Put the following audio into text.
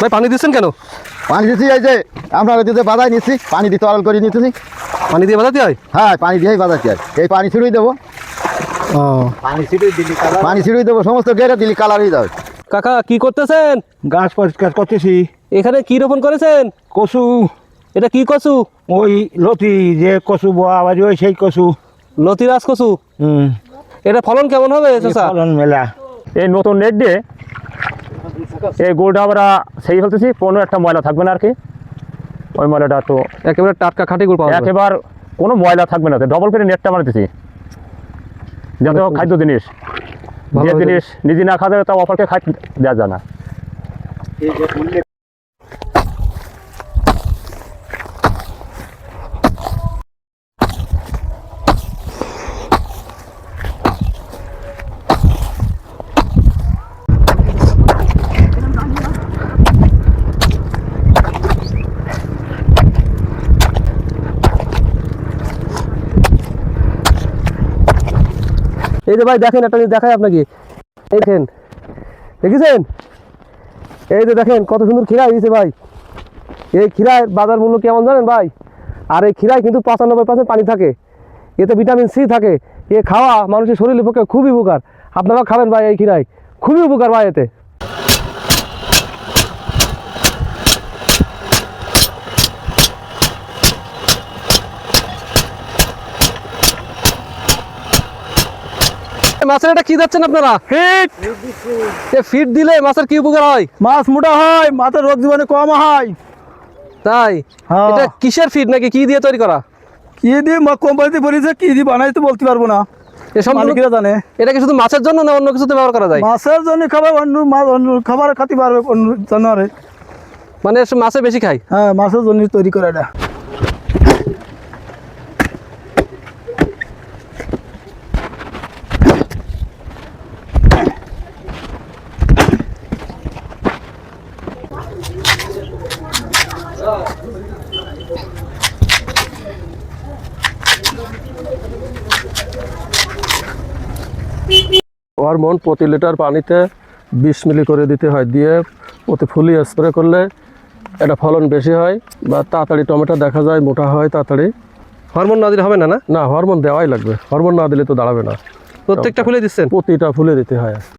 ভাই পানি দিচ্ছেন কেন? পানি দিচ্ছি এই যে আমরা দিতে বাধাই নিচ্ছি পানি দিতে অল করে নিতেছি পানি দিয়ে বাজাতে হয়? হ্যাঁ পানি দিয়েই বাজাচ্ছি আর এই পানি ছিড়ুই দেবো। পানি ছিড়ুই দেবো সমস্ত গেড়ে দিলি কালার হয়ে যাবে। কাকা কি করতেছেন? গাছ পরিষ্কার করতেছি। এখানে কি রোপণ করেছেন? কচু। এটা কি কচু? ওই লতি যে কচু বোয়া আওয়াজ ওই সেই কচু। লতিরাজ কচু? হুম। এটা ফলন কেমন হবে চাচা? ফলন মেলা। এই নতুন নেট দিয়ে এই গোলটা আমরা সেই ফেলতেছি কোনো একটা ময়লা থাকবে না আর কি। ওই ময়লাটা তো একেবারে টাটকা খাঁটি গুড় পাওয়া একেবার কোনো ময়লা থাকবে না ডবল করে নেটটা মারতেছি যাতে খাদ্য জিনিস ভালো যে জিনিস। নিজে না খাওয়া যাবে তা অপরকে খাই দেওয়া যায় না। এই যে ভাই দেখেন একটা জিনিস দেখাই আপনাকে। এই দেখেন। দেখেছেন? এই যে দেখেন, কত সুন্দর খিরা হয়েছে ভাই। এই খিরায় বাজার মূল্য কেমন জানেন ভাই? আর এই খিরায় কিন্তু পঁচানব্বই পার্সেন্ট পানি থাকে। এতে ভিটামিন সি থাকে। এ খাওয়া মানুষের শরীরের পক্ষে খুবই উপকার। আপনারাও খাবেন ভাই এই খিরায় খুবই উপকার ভাই এতে। মাছের এটা কি যাচ্ছেন আপনারা? ফিট। এ ফিট দিলে মাছের কি উপকার হয়? মাছ মোটা হয় মাথার রোগ কম হয়। তাই? হ্যাঁ। এটা কিসের ফিট নাকি কি দিয়ে তৈরি করা? কি দিয়ে কোম্পানিতে বলেছে কি দিয়ে বানাইতে বলতে পারব না। জানে। এটা কি শুধু মাছের জন্য না অন্য কিছুতে ব্যবহার করা যায়? মাছের জন্য খাবার অন্য মাছ অন্য খাবার খাতে পারবে অন্য জানোয়ারে মানে মাছে বেশি খায়? হ্যাঁ মাছের জন্য তৈরি করে এটা। হরমোন প্রতি লিটার পানিতে বিশ মিলি করে দিতে হয় দিয়ে প্রতি ফুলি স্প্রে করলে এটা ফলন বেশি হয় বা তাড়াতাড়ি টমেটো দেখা যায় মোটা হয় তাড়াতাড়ি। হরমোন না দিলে হবে না না? না হরমোন দেওয়াই লাগবে। হরমোন না দিলে তো দাঁড়াবে না। প্রত্যেকটা ফুলে দিচ্ছেন? প্রতিটা ফুলে দিতে হয়।